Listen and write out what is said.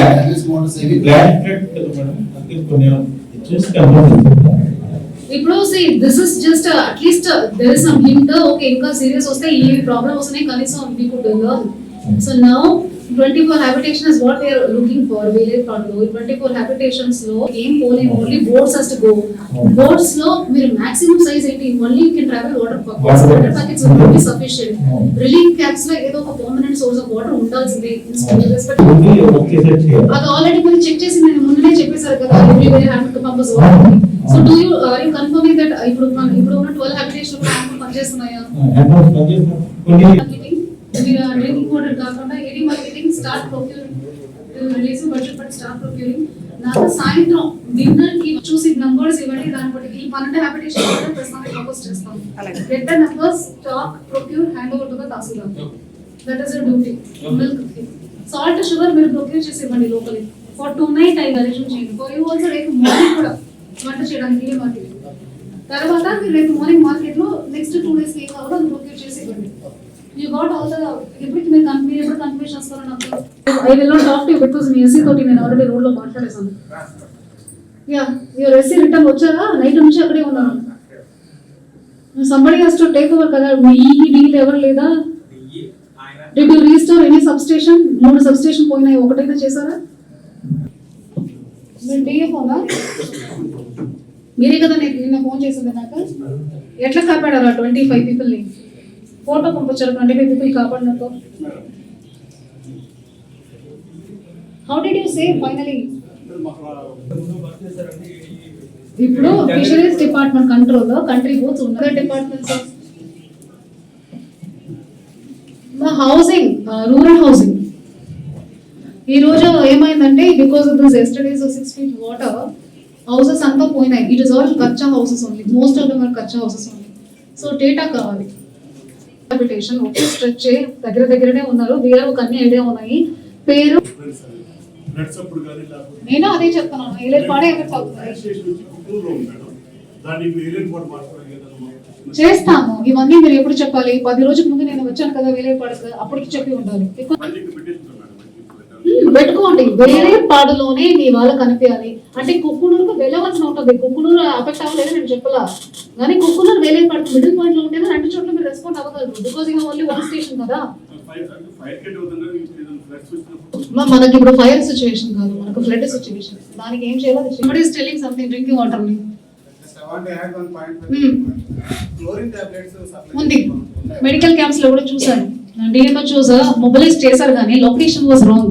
At least want to say it. Block కదా madam అందుకే కొన్ని చూసి కన్ఫర్మ్ ఇప్పుడు see this is just at least there is some hint okay ఇంకా serious వస్తే ఈ ప్రాబ్లమ్ వస్తున్నాయి కనీసం could learn so now twenty four habitation is what we're looking for village problem twenty four హ్యాబిటేషన్స్లో ఏం పోలేము only boards has to go బోర్డ్స్లో మీరు maximum size ఏంటి only can travel water packets Water water. Packets will be sufficient relief క్యాప్స్లో ఏదో ఒక permanent source of water ఉండాల్సిందే. అది already మీరు check చేసి నేను ముందునే చెప్పేశారు కదా everywhere have to pumps so do you are you confirming that ఇప్పుడు ఇప్పుడు ఉన్న 12 హ్యాబిటేషన్ పనిచేస్తున్నాయా హ్యాండ్ వాష్ పనిచేస్తాం కొన్ని మార్కెటింగ్ మీరు డ్రింకింగ్ వాటర్ కాకుండా any marketing start procuring release budget but start procuring నాకు సాయంత్రం చూసి నంబర్స్ ఇవ్వండి దాన్ని బట్టి ఈ పన్నెండు హ్యాబిటేషన్ కూడా ప్రస్తుతానికి ప్రపోజ్ చేస్తాం. The numbers stock procure hand over to the tehsildar. That is duty milk salt sugar మీరు ప్రొక్యూర్ చేసి ఇవ్వండి లోపలి. For tonight I arrange చేయండి. ఫర్ యూ ఆల్సో రేపు మార్నింగ్ కూడా వంట చేయడానికి మార్కెట్. తర్వాత మీరు రేపు మార్నింగ్ మార్కెట్లో నెక్స్ట్ టూ డేస్ ఏం కావాలో అది ప్రొక్యూర్ చేసి ఇవ్వండి. యూ గాట్ ఆల్ ద ఎప్పటికి మీరు కన్- మీరు ఎప్పుడు కన్ఫర్మేషన్ వస్తారో నాకు? I will not talk to because me SC తోటి నేను ఆల్రెడీ రోడ్లో లో యా యువర్ ఎస్సీ రిటర్న్ వచ్చారా? నైట్ నుంచి అక్కడే ఉన్నాను. Somebody has to take over కదా మీ e ఈ డీల్ ఎవరు లేదా? Did you restore any sub మూడు సబ్స్టేషన్ పోయినాయి ఒకటైనా చేశారా? మీరు డిఏ ఫోనా? మీరే కదా నేను నిన్న ఫోన్ చేసింది నాకు. ఎట్లా కాపాడారా ట్వంటీ ఫైవ్ పీపుల్ని ఫోటో పంపించారు అంటే five people కాపాడినట్టు. How did you save finally ఇప్పుడు fisheries department control country boats ఉన్న డిపార్ట్మెంట్స్ హౌసింగ్ రూరల్ హౌసింగ్ ఈ రోజు ఏమైందంటే because of this yesterday's six feet water houses అంతా పోయినాయి. It is all kutcha houses only most of them are kutcha houses only so data కావాలి. Habitation ఒకే structure దగ్గర దగ్గరనే ఉన్నారు. వేరే ఒక అన్ని ఐడియా ఉన్నాయి. పేరు? నేను అదే చెప్తున్నాను. ఏలే పాడే ఎఫెక్ట్ అవుతుంది చేస్తాము. ఇవన్నీ మీరు ఎప్పుడు చెప్పాలి? పది రోజుల ముందు నేను వచ్చాను కదా వేరే పాడక. అప్పటికి చెప్పి ఉండాలి. పెట్టుకోండి. వేరే పాడులోనే మీ వాళ్ళకి కనిపించాలి. అంటే కుక్కునూరుకు వెళ్ళవలసిన ఉంటుంది. కుక్కునూరు అఫెక్ట్ అవ్వలేదు నేను చెప్పలా. కానీ కుక్కునూరు వేరే పాడు మిడిల్ పాయింట్లో ఉంటేనే రెండు చోట్ల మీరు రెస్పాండ్ అవ్వగలరు. బికాస్ ఇక ఓన్లీ వన్ స్టేషన్ కదా మనకి ఇప్పుడు ఫైర్ సిచ్యువేషన్ కాదు. మనకు ఫ్లడ్ సిచ్యువేషన్ దానికి ఏం చేయాలి? Somebody is telling something drinking వాటర్ని. Hmm. Chlorine tablets supply. ఉంది. మెడికల్ క్యాంప్స్లో కూడా చూసాను డిఎంహెచ్ఓస్ మొబిలైజ్ చేశారు కానీ లొకేషన్ వాజ్ రాంగ్